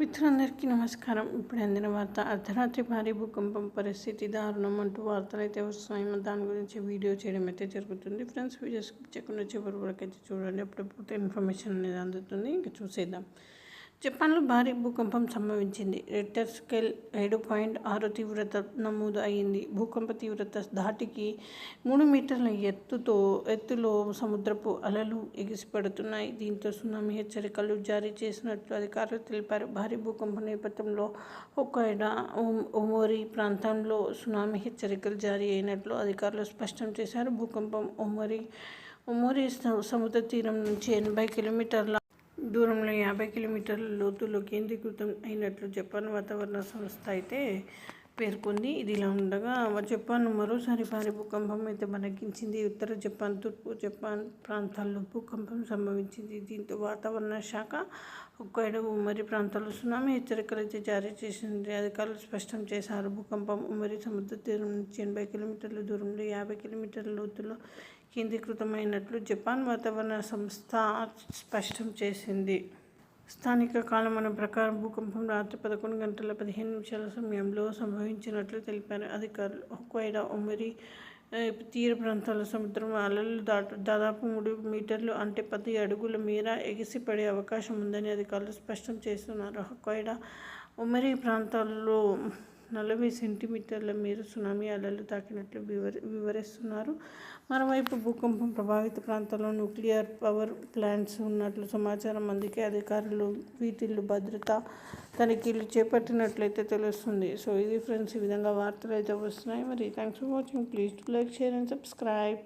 మిత్రులందరికీ నమస్కారం. ఇప్పుడు అందిన వార్త అర్ధరాత్రి భారీ భూకంపం పరిస్థితి దారుణం అంటూ వార్తలు అయితే వస్తున్నాయి దాని గురించి వీడియో చేయడం అయితే జరుగుతుంది. ఫ్రెండ్స్ వీడియో స్కిప్ చేయకుండా చివరి వరకు అయితే చూడండి. అప్పుడప్పుడు ఇన్ఫర్మేషన్ అనేది అందుతుంది. ఇంకా చూసేద్దాం. జపాన్లో భారీ భూకంపం సంభవించింది. రెక్టర్ స్కేల్ ఏడు పాయింట్ ఆరు తీవ్రత నమోదు అయింది భూకంప తీవ్రత ధాటికి మూడు మీటర్ల ఎత్తుతో ఎత్తులో సముద్రపు అలలు ఎగిసిపడుతున్నాయి. దీంతో సునామీ హెచ్చరికలు జారీ చేసినట్లు అధికారులు తెలిపారు. భారీ భూకంపం నేపథ్యంలో హొక్కైడా ఒమోరి ప్రాంతంలో సునామీ హెచ్చరికలు జారీ అయినట్లు అధికారులు స్పష్టం చేశారు. భూకంపం ఒమోరి ఒమోరి సముద్ర తీరం నుంచి ఎనభై కిలోమీటర్ల దూరంలో యాభై కిలోమీటర్ల లోతులో కేంద్రీకృతం అయినట్లు జపాన్ వాతావరణ సంస్థ అయితే పేర్కొంది. ఇది ఇలా ఉండగా జపాన్ మరోసారి భారీ భూకంపం అయితే మనకించింది. ఉత్తర జపాన్ తూర్పు జపాన్ ప్రాంతాల్లో భూకంపం సంభవించింది. దీంతో వాతావరణ శాఖ ఒక్కైడ ఉమ్మడి ప్రాంతాల్లో సునామీ హెచ్చరికలు అయితే జారీ చేసింది. అధికారులు స్పష్టం చేశారు. భూకంపం ఉమ్మడి సముద్ర తీరం నుంచి ఎనభై కిలోమీటర్ల దూరంలో యాభై కిలోమీటర్ల లోతులో కేంద్రీకృతమైనట్లు జపాన్ వాతావరణ సంస్థ స్పష్టం చేసింది. స్థానిక కాలమానం ప్రకారం భూకంపం రాత్రి పదకొండు గంటల పదిహేను నిమిషాల సమయంలో సంభవించినట్లు తెలిపారు. అధికారులు హొక్వైడా ఉమ్మరి తీర ప్రాంతాల సముద్రం అలలు దాటు దాదాపు మూడు మీటర్లు అంటే పది అడుగుల మేర ఎగిసిపడే అవకాశం ఉందని అధికారులు స్పష్టం చేస్తున్నారు. హొక్వైడా ఉమ్మరి ప్రాంతాల్లో నలభై సెంటీమీటర్ల మేర సునామీ అలలు తాకినట్లు వివరి వివరిస్తున్నారు. మరోవైపు భూకంపం ప్రభావిత ప్రాంతాల్లో న్యూక్లియర్ పవర్ ప్లాంట్స్ ఉన్నట్లు సమాచారం అందుకే అధికారులు వీటిల్లో భద్రత తనిఖీలు చేపట్టినట్లయితే తెలుస్తుంది. సో ఇది ఫ్రెండ్స్ ఈ విధంగా వార్తలు అయితే వస్తున్నాయి. మరి thanks for watching. Please like share and subscribe.